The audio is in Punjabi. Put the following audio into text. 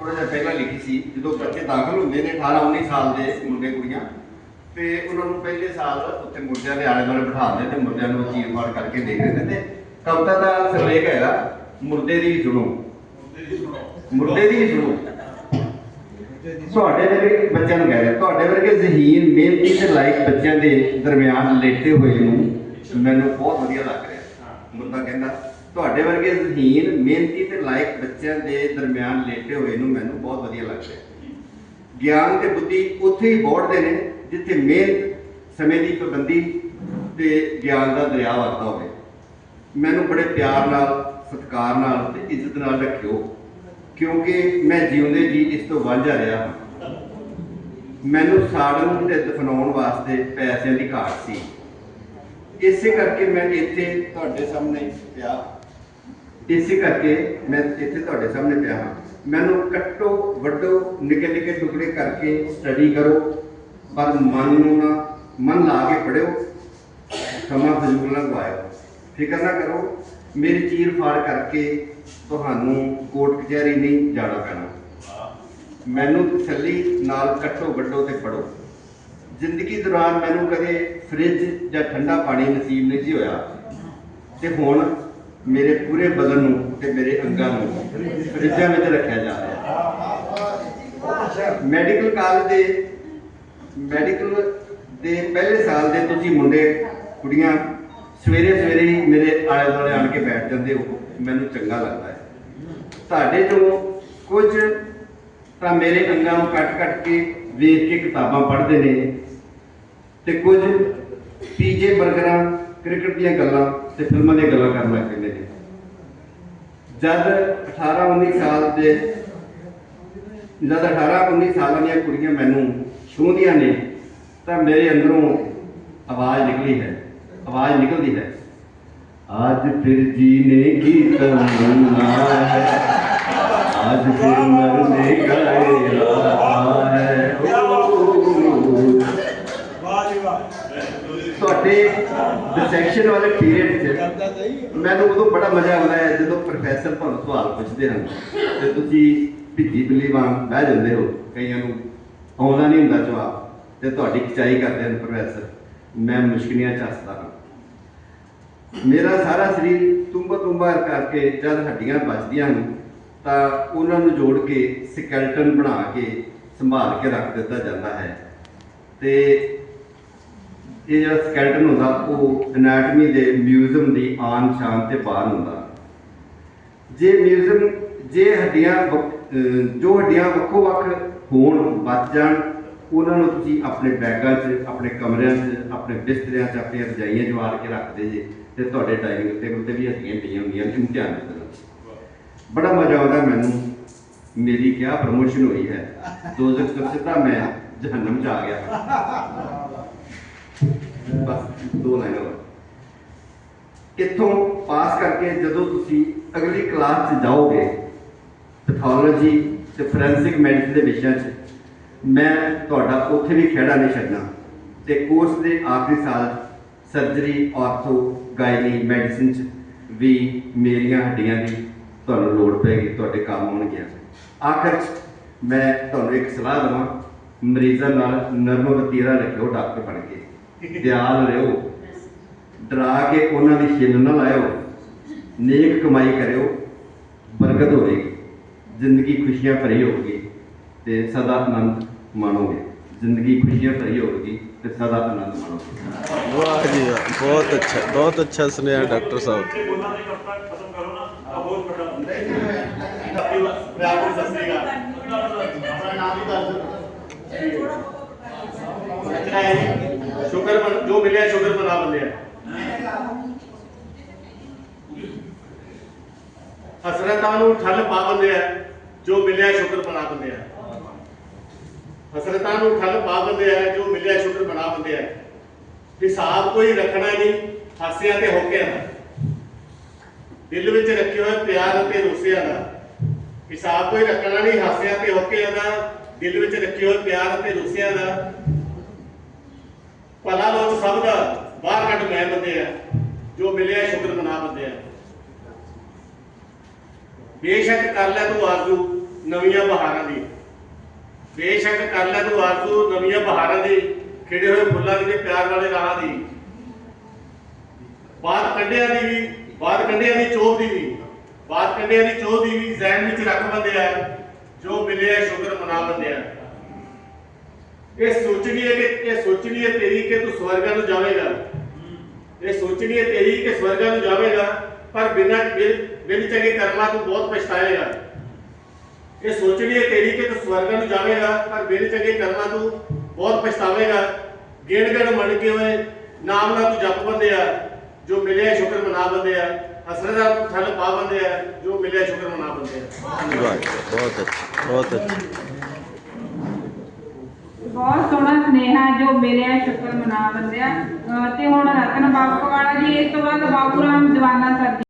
ਥੋੜਾ ਜਿਹਾ ਪਹਿਲਾਂ ਲਿਖੀ ਸੀ ਜਦੋਂ ਬੱਚੇ ਦਾਖਲ ਹੁੰਦੇ ਨੇ 18 19 ਸਾਲ ਦੇ ਮੁੰਡੇ ਕੁੜੀਆਂ ਤੇ ਉਹਨਾਂ ਨੂੰ ਪਹਿਲੇ ਸਾਲ ਉੱਤੇ ਮੁਰਦਿਆਂ ਦੇ ਆਲੇ ਦੁਆਲੇ ਬਿਠਾਉਂਦੇ ਤੇ ਮੁਰਦਿਆਂ ਨੂੰ ਚੀਰ ਫਾੜ ਕਰਕੇ ਦੇਖਦੇ ਨੇ। ਤੇ ਕਵਿਤਾ ਦਾ ਸਿਰਲੇਖ ਹੈਗਾ ਮੁਰਦੇ ਦੀ ਸੁਣੋ। ਮੁਰਦੇ ਦੀ ਸੁਣੋ। ਤੁਹਾਡੇ ਵਰਗੇ ਬੱਚਿਆਂ ਨੂੰ ਕਹਿ ਰਿਹਾ ਤੁਹਾਡੇ ਵਰਗੇ ਜ਼ਹੀਨ ਮਿਹਨਤੀ ਤੇ ਲਾਇਕ ਬੱਚਿਆਂ ਦੇ ਦਰਮਿਆਨ ਲੇਟੇ ਹੋਏ ਨੂੰ ਮੈਨੂੰ ਬਹੁਤ ਵਧੀਆ ਲੱਗ ਰਿਹਾ। ਮੁਰਦਾ ਕਹਿੰਦਾ ਤੁਹਾਡੇ ਵਰਗੇ ਜ਼ਹੀਨ, ਮਿਹਨਤੀ ਤੇ ਲਾਇਕ ਬੱਚਿਆਂ ਦੇ ਦਰਮਿਆਨ ਲੇਟੇ ਹੋਏ ਨੂੰ ਮੈਨੂੰ ਬਹੁਤ ਵਧੀਆ ਲੱਗਦਾ ਰਿਹਾ ਗਿਆਨ ਤੇ ਬੁੱਧੀ ਉੱਥੇ ਹੀ ਬੋੜਦੇ ਨੇ, ਜਿੱਥੇ ਮਿਹਨਤ, ਸਮੇਂ ਦੀ ਪਾਬੰਦੀ ਤੇ ਗਿਆਨ ਦਾ ਦਰਿਆ ਵਗਦਾ ਹੋਵੇ। ਮੈਨੂੰ ਬੜੇ ਪਿਆਰ ਨਾਲ, ਸਤਿਕਾਰ ਨਾਲ ਤੇ ਇੱਜ਼ਤ ਨਾਲ ਰੱਖਿਓ, ਕਿਉਂਕਿ ਮੈਂ ਜਿਉਂਦੇ ਜੀ ਇਸ ਤੋਂ ਵਾਂਝਾ ਰਿਹਾ ਹਾਂ। ਮੈਨੂੰ ਸਾੜਨ ਤੇ ਦਫਨਾਉਣ ਵਾਸਤੇ ਪੈਸਿਆਂ ਦੀ ਘਾਟ ਸੀ। ਇਸੇ ਕਰਕੇ ਮੈਂ ਇੱਥੇ ਤੁਹਾਡੇ ਸਾਹਮਣੇ ਪਿਆ। ਇਸੇ ਕਰਕੇ ਮੈਂ ਇੱਥੇ ਤੁਹਾਡੇ ਸਾਹਮਣੇ ਪਿਆ ਹਾਂ। ਮੈਨੂੰ ਕੱਟੋ ਵੱਡੋ ਨਿੱਕੇ ਨਿੱਕੇ ਟੁਕੜੇ ਕਰਕੇ ਸਟੱਡੀ ਕਰੋ, ਪਰ ਮਨ ਨੂੰ ਨਾ, ਮਨ ਲਾ ਕੇ ਪੜਿਓ ਸਮਾਂ ਫਜ਼ੂਲ ਨਾ ਗਵਾਇਓ। ਫਿਕਰ ਨਾ ਕਰੋ, ਮੇਰੀ ਚੀਰ ਫਾੜ ਕਰਕੇ ਤੁਹਾਨੂੰ ਕੋਰਟ ਕਚਹਿਰੀ ਨਹੀਂ ਜਾਣਾ ਪੈਣਾ। ਮੈਨੂੰ ਤਸੱਲੀ ਨਾਲ ਕੱਟੋ ਵੱਡੋ ਤੇ ਪੜੋ ਜ਼ਿੰਦਗੀ ਦੌਰਾਨ ਮੈਨੂੰ ਕਦੇ ਫ੍ਰਿਜ ਜਾਂ ਠੰਡਾ ਪਾਣੀ ਨਸੀਬ ਨਹੀਂ ਸੀ ਹੋਇਆ। ਤੇ ਹੁਣ ਮੇਰੇ ਪੂਰੇ ਬਦਨ ਨੂੰ ਤੇ ਮੇਰੇ ਅੰਗਾਂ ਨੂੰ ਫ੍ਰਿਜਾਂ ਵਿੱਚ ਰੱਖਿਆ ਜਾ ਰਿਹਾ ਮੈਡੀਕਲ ਕਾਲਜ ਦੇ, ਮੈਡੀਕਲ ਦੇ ਪਹਿਲੇ ਸਾਲ ਦੇ ਤੁਸੀਂ ਮੁੰਡੇ, ਕੁੜੀਆਂ ਸਵੇਰੇ ਸਵੇਰੇ ਹੀ ਮੇਰੇ ਆਲੇ ਦੁਆਲੇ ਆਣ ਕੇ ਬੈਠ ਜਾਂਦੇ ਹੋ, ਮੈਨੂੰ ਚੰਗਾ ਲੱਗਦਾ ਹੈ। ਤੁਹਾਡੇ ਤੋਂ ਕੁਝ ਤਾਂ ਮੇਰੇ ਅੰਗਾਂ ਨੂੰ ਕੱਟ ਕੱਟ ਕੇ ਵੇਖ ਕੇ ਕਿਤਾਬਾਂ ਪੜ੍ਹਦੇ ਨੇ ਤੇ ਕੁਝ ਪੀਜੇ ਬਰਗਰਾਂ ਕ੍ਰਿਕਟ ਦੀਆਂ ਗੱਲਾਂ ਤੇ ਫਿਲਮਾਂ ਦੀਆਂ ਗੱਲਾਂ ਕਰਨ ਲੱਗ ਪੈਂਦੇ ਨੇ ਜਦ 18 19 ਸਾਲ ਦੇ ਜਦ 18 19 ਸਾਲਾਂ ਦੀਆਂ ਕੁੜੀਆਂ ਮੈਨੂੰ ਛੂਹਦੀਆਂ ਨੇ ਤਾਂ ਮੇਰੇ ਅੰਦਰੋਂ ਆਵਾਜ਼ ਨਿਕਲੀ ਹੈ ਆਵਾਜ਼ ਨਿਕਲਦੀ ਹੈ आज फिर जीने की तमन्ना है ਡਿਸੈਕਸ਼ਨ ਵਾਲੇ ਪੀਰੀਅਡ 'ਚ ਮੈਨੂੰ ਉਦੋਂ ਬੜਾ ਮਜ਼ਾ ਆਉਂਦਾ ਹੈ ਜਦੋਂ ਪ੍ਰੋਫੈਸਰ ਤੁਹਾਨੂੰ ਸਵਾਲ ਪੁੱਛਦੇ ਹਨ ਤੇ ਤੁਸੀਂ ਭਿੱਜੀ ਬਿੱਲੀ ਵਾਂਗ ਬਹਿ ਜਾਂਦੇ ਹੋ। ਕਈਆਂ ਨੂੰ ਆਉਂਦਾ ਨਹੀਂ ਹੁੰਦਾ ਜਵਾਬ ਤੇ ਤੁਹਾਡੀ ਖਿਚਾਈ ਕਰਦੇ ਹਨ ਪ੍ਰੋਫੈਸਰ ਮੈਂ ਮੁਸ਼ਕਿਲਾਂ ਚ ਹੱਸਦਾ ਹਾਂ। ਮੇਰਾ ਸਾਰਾ ਸਰੀਰ ਤੁੰਬਾ ਤੁੰਬਾ ਕਰਕੇ ਜਦ ਹੱਡੀਆਂ ਬਚਦੀਆਂ ਹਨ ਤਾਂ ਉਹਨਾਂ ਨੂੰ ਜੋੜ ਕੇ ਸਕੈਲਟਨ ਬਣਾ ਕੇ ਸੰਭਾਲ ਕੇ ਰੱਖ ਦਿੱਤਾ ਜਾਂਦਾ ਹੈ। ਤੇ ਇਹ ਜਿਹੜਾ ਸਕੈਲਟਨ ਹੁੰਦਾ, ਉਹ ਐਨਾਟਮੀ ਦੇ ਮਿਊਜ਼ੀਅਮ ਦੀ ਆਨ ਸ਼ਾਨ ਤੇ ਬਾਹਰ ਹੁੰਦਾ। ਜੇ ਮਿਊਜ਼ੀਅਮ ਜੇ ਹੱਡੀਆਂ ਜੋ ਹੱਡੀਆਂ ਵੱਖੋ ਵੱਖ ਹੋਣ, ਬਚ ਜਾਣ, ਉਹਨਾਂ ਨੂੰ ਤੁਸੀਂ ਆਪਣੇ ਬੈਗਾਂ 'ਚ, ਆਪਣੇ ਕਮਰਿਆਂ 'ਚ, ਆਪਣੇ ਬਿਸਤਰਿਆਂ 'ਚ, ਆਪਣੀਆਂ ਰਜਾਈਆਂ 'ਚ ਵਾਰ ਕੇ ਰੱਖਦੇ ਜੇ, ਤੇ ਤੁਹਾਡੇ ਡਾਈਨਿੰਗ ਟੇਬਲ ਤੇ ਵੀ ਹੱਡੀਆਂ ਪਈਆਂ ਹੁੰਦੀਆਂ ਨੇ ਇਮਤਿਹਾਨ ਦੇ ਦਿਨ ਬੜਾ ਮਜ਼ਾ ਆਉਂਦਾ ਮੈਨੂੰ। ਮੇਰੀ ਕਿਆ ਪ੍ਰਮੋਸ਼ਨ ਹੋਈ ਹੈ। ਦੋਜ਼ਖ ਤੋਂ ਸਿੱਧਾ ਮੈਂ ਜਹੰਨਮ 'ਚ ਆ ਗਿਆ। ਬਸ ਦੋ ਲਾਈਨਾਂ ਹੋਰ ਇੱਥੋਂ ਪਾਸ ਕਰਕੇ ਜਦੋਂ ਤੁਸੀਂ ਅਗਲੀ ਕਲਾਸ 'ਚ ਜਾਓਗੇ ਪੈਥੋਲੋਜੀ ਤੇ ਫੋਰੈਂਸਿਕ ਮੈਡੀਸਨ ਦੇ ਵਿਸ਼ਿਆਂ 'ਚ, ਮੈਂ ਤੁਹਾਡਾ ਉੱਥੇ ਵੀ ਖੇੜਾ ਨਹੀਂ ਛੱਡਣਾ। ਤੇ ਕੋਰਸ ਦੇ ਆਖਰੀ ਸਾਲ ਸਰਜਰੀ ਆਰਥੋ ਗਾਇਨੀ ਮੈਡੀਸਿਨ 'ਚ ਵੀ ਮੇਰੀਆਂ ਹੱਡੀਆਂ ਦੀ ਤੁਹਾਨੂੰ ਲੋੜ ਪਏਗੀ, ਤੁਹਾਡੇ ਕੰਮ ਆਉਣਗੀਆਂ। ਆਖਰ 'ਚ ਮੈਂ ਤੁਹਾਨੂੰ ਇੱਕ ਸਲਾਹ ਦੇਵਾਂ, ਮਰੀਜ਼ਾਂ ਨਾਲ ਨਰਮ ਵਤੀਰਾ ਰੱਖਿਓ, ਡਾਕਟਰ ਬਣ ਕੇ। ਦਿਆਲ ਰਹੋ। ਡਰਾ ਕੇ ਉਹਨਾਂ ਦੀ ਛਿੱਲ ਨਾ ਲਾਇਓ। ਨੇਕ ਕਮਾਈ ਕਰਿਓ। ਬਰਕਤ ਹੋਵੇਗੀ। ਜ਼ਿੰਦਗੀ ਖੁਸ਼ੀਆਂ ਭਰੀ ਹੋਵੇਗੀ ਤੇ ਸਦਾ ਆਨੰਦ ਮਾਣੋਗੇ। ਜ਼ਿੰਦਗੀ ਖੁਸ਼ੀਆਂ ਭਰੀ ਹੋਵੇਗੀ ਤੇ ਸਦਾ ਆਨੰਦ ਮਾਣੋਗੇ। ਵਾਹ ਜੀ ਵਾਹ। ਬਹੁਤ ਅੱਛਾ ਬਹੁਤ ਅੱਛਾ ਸੁਨੇਹਾ ਡਾਕਟਰ ਸਾਹਿਬ। ਬੋਲਾਂ ਦੇ ਕਰੋ ਨਾ। ਆ ਬਹੁਤ ਵੱਡਾ ਆਪਣਾ ਨਾਮ ਵੀ ਦੱਸ ਸ਼ੁਕਰ ਮਨ ਜੋ ਮਿਲਿਆ, ਸ਼ੁਕਰ ਮਨਾ ਹਸਰਤਾਂ ਨੂੰ ਠੱਲ ਪਾ ਬੰਦਿਆ ਜੋ ਮਿਲਿਆ, ਸ਼ੁਕਰ ਮਨਾ ਬੰਦਿਆ ਹਸਰਤਾਂ ਨੂੰ ਠੱਲ ਪਾ ਬੰਦਿਆ ਜੋ ਮਿਲਿਆ, ਸ਼ੁਕਰ ਮਨਾ ਬੰਦਿਆ ਹਿਸਾਬ ਕੋਈ ਰੱਖਣਾ ਨਹੀਂ, ਹਾਸਿਆਂ ਤੇ ਹੋਕਿਆਂ ਦਾ ਦਿਲ ਵਿੱਚ ਰੱਖੇ ਹੋਏ ਪਿਆਰ ਅਤੇ ਰੋਸਿਆਂ ਦਾ ਹਿਸਾਬ ਕੋਈ ਰੱਖਣਾ ਨਹੀਂ, ਹਾਸਿਆਂ ਤੇ ਹੋਕਿਆਂ ਦਾ ਦਿਲ ਵਿੱਚ ਰੱਖੇ ਹੋਏ ਪਿਆਰ ਅਤੇ ਰੋਸਿਆਂ ਦਾ ਭਲਾ ਲੋਕ ਸਭ ਦਾ ਬਾਹਰ ਕੱਢ ਮੈਂ ਬੰਦੇ ਆ, ਜੋ ਮਿਲਿਆ ਸ਼ੁਕਰ ਮਨਾ ਬੰਦੇ ਆ। ਬੇਸ਼ੱਕ ਕਰ ਲੈ ਤੂੰ ਆਰਜ਼ੂ ਨਵੀਆਂ ਬਹਾਰਾਂ ਦੀ। ਬੇਸ਼ੱਕ ਕਰ ਲੈ ਤੂੰ ਆਰਜ਼ੂ ਨਵੀਆਂ ਬਹਾਰਾਂ ਦੀ, ਖਿੜੇ ਹੋਏ ਫੁੱਲਾਂ ਦੀ ਪਿਆਰ ਵਾਲੇ ਰਾਹਾਂ ਦੀ। ਬਾਤ ਕੰਡਿਆਂ ਦੀ ਵੀ, ਬਾਤ ਕੰਡਿਆਂ ਦੀ ਚੋਹ ਦੀ ਵੀ, ਬਾਤ ਕੰਡਿਆਂ ਦੀ ਚੋਹ ਦੀ ਵੀ ਜ਼ਹਿਨ ਵਿੱਚ ਰੱਖ ਬੰਦਿਆ ਜੋ ਮਿਲਿਆ ਸ਼ੁਕਰ ਮਨਾ ਬੰਦਿਆ ਇਹ ਸੋਚਣੀ ਹੈ ਕਿ ਇਹ ਸੋਚਣੀ ਹੈ ਤੇਰੀ ਕਿ ਤੂੰ ਸਵਰਗਾਂ ਨੂੰ ਜਾਵੇਂਗਾ। ਇਹ ਸੋਚਣੀ ਹੈ ਤੇਰੀ ਕਿ ਸਵਰਗਾਂ ਨੂੰ ਜਾਵੇਂਗਾ, ਪਰ ਬਿਨਾਂ ਬਿਨ ਚੰਗੇ ਕਰਮਾਂ ਤੂੰ ਬਹੁਤ ਪਛਤਾਏਗਾ। ਇਹ ਸੋਚਣੀ ਹੈ ਤੇਰੀ ਕਿ ਤੂੰ ਸਵਰਗਾਂ ਨੂੰ ਜਾਵੇਂਗਾ, ਪਰ ਬਿਨ ਚੰਗੇ ਕਰਮਾਂ ਤੂੰ ਬਹੁਤ ਪਛਤਾਵੇਂਗਾ। ਗਿਣ ਗਿਣ ਮਣ ਕੇ ਹੋਏ ਨਾਮ ਦਾ ਤੂੰ ਜਪ ਬੰਦਿਆ, ਜੋ ਮਿਲਿਆ ਸ਼ੁਕਰ ਮਨਾ ਬੰਦਿਆ। ਹਸਰਤ ਦਾ ਤੂੰ ਥਲ ਪਾ ਬੰਦਿਆ, ਜੋ ਮਿਲਿਆ ਸ਼ੁਕਰ ਮਨਾ ਬੰਦਿਆ। ਆ ਬਹੁਤ ਅੱਛਾ ਬਹੁਤ ਅੱਛਾ। ਬਹੁਤ ਸੋਹਣਾ ਸੁਨੇਹਾ ਜੋ ਮਿਲਿਆ ਸ਼ੁਕਰ ਮਨਾ ਬੰਦਿਆ ਅਹ ਤੇ ਹੁਣ ਰਤਨ ਬਾਬੂ ਵਾਲਾ ਜੀ, ਇਸ ਤੋਂ ਬਾਅਦ ਬਾਪੂ ਰਾਮ ਜਵਾਨਾ ਸਰ